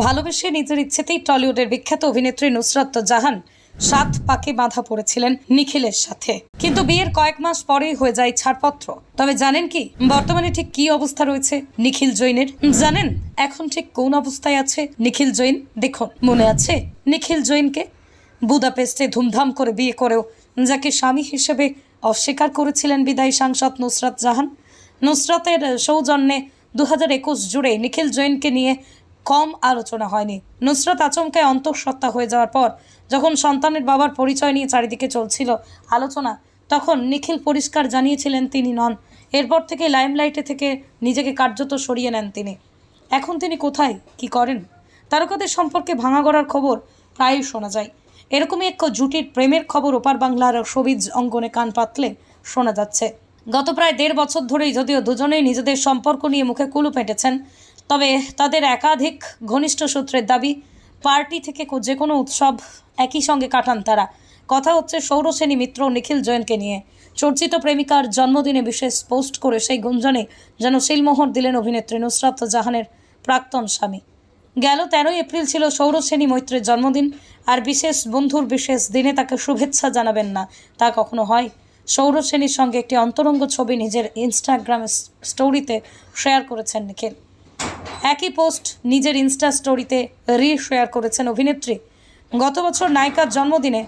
ভালোবেসে নিজের ইচ্ছেতেই টলিউডের বিখ্যাত অভিনেত্রী নুসরাত জাহান সাত পাকে বাঁধা পড়েছিলেন নিখিলের সাথে। কিন্তু বিয়ের কয়েক মাস পরেই হয়ে যায় ছাড়পত্র। তবে জানেন কি, বর্তমানে ঠিক কি অবস্থা রয়েছে নিখিল জৈনের? জানেন, এখন ঠিক কোন অবস্থায় আছে নিখিল জৈন? দেখুন, মনে আছে নিখিল জৈনকে বুদাপেস্টে ধুমধাম করে বিয়ে করেও, যাকে স্বামী হিসেবে অস্বীকার করেছিলেন বিদায়ী সাংসদ নুসরাত জাহান। নুসরাতের সৌজন্যে দু হাজার একুশ জুড়ে নিখিল জৈনকে নিয়ে কম আলোচনা হয়নি। নুসরাত আচমকায় অন্তঃসত্ত্বা হয়ে যাওয়ার পর যখন সন্তানের বাবার পরিচয় নিয়ে চারিদিকে চলছিল আলোচনা, তখন নিখিল পরিষ্কার জানিয়েছিলেন তিনি নন। এরপর থেকে লাইমলাইটে থেকে নিজেকে কার্যত সরিয়ে নেন তিনি। এখন তিনি কোথায়? কি করেন? তারকাদের সম্পর্কে ভাঙা গড়ার খবর প্রায়ই শোনা যায়। এরকমই এক জুটির প্রেমের খবর ওপার বাংলার সবিজ অঙ্গনে কান পাতলে শোনা যাচ্ছে। গত প্রায় দেড় বছর ধরেই যদিও দুজনেই নিজেদের সম্পর্ক নিয়ে মুখে কুলু পেটেছেন তবে তাদের একাধিক ঘনিষ্ঠ সূত্রের দাবি, পার্টি থেকে যে কোনো উৎসব একই সঙ্গে কাটান তারা। কথা হচ্ছে সৌরসেনী মিত্র নিখিল জৈনকে নিয়ে। চর্চিত প্রেমিকার জন্মদিনে বিশেষ পোস্ট করে সেই গুঞ্জনে যেন শিলমোহর দিলেন অভিনেত্রী নুসরাত জাহানের প্রাক্তন স্বামী। গেল তেরোই এপ্রিল ছিল সৌরসেনী মৈত্রের জন্মদিন, আর বিশেষ বন্ধুর বিশেষ দিনে তাকে শুভেচ্ছা জানাবেন না। তা কখনো হয়? সৌরসেনীর সঙ্গে একটি অন্তরঙ্গ ছবি নিজের ইনস্টাগ্রাম স্টোরিতে শেয়ার করেছেন নিখিল। একই পোস্ট নিজের ইনস্টা স্টোরিতে রি শেয়ার করেছেন অভিনেত্রী। গত বছর নায়িকার জন্মদিনে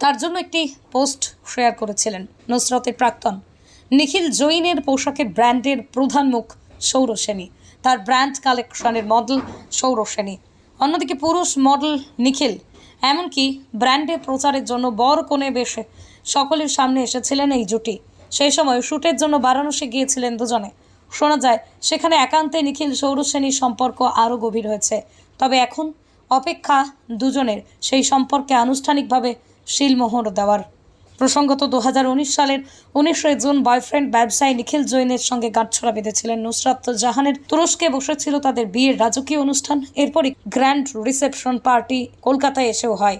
তার জন্য একটি পোস্ট শেয়ার করেছিলেন নুসরতের প্রাক্তন। নিখিল জৈনের পোশাকের ব্র্যান্ডের প্রধান মুখ সৌরসেনী তার ব্র্যান্ড কালেকশনের মডেল সৌরসেনী অন্যদিকে পুরুষ মডেল নিখিল। এমনকি ব্র্যান্ডের প্রচারের জন্য বড় কোণে বেশে সকলের সামনে এসেছিলেন এই জুটি। সেই সময় শ্যুটের জন্য বারাণসী গিয়েছিলেন দুজনে। শোনা যায়, সেখানে একান্তে নিখিল সৌরসেনীর সম্পর্ক আরও গভীর হয়েছে। তবে এখন অপেক্ষা দুজনের সেই সম্পর্কে আনুষ্ঠানিকভাবে শিলমোহর দেওয়ার। প্রসঙ্গত দু হাজার উনিশ সালের উনিশে জুন বয়ফ্রেন্ড ব্যবসায়ী নিখিল জৈনের সঙ্গে গাঁটছড়া বেঁধেছিলেন নুসরাত জাহানের। তুরস্কে বসেছিল তাদের বিয়ের রাজকীয় অনুষ্ঠান। এরপরই গ্র্যান্ড রিসেপশন পার্টি কলকাতায় এসেও হয়।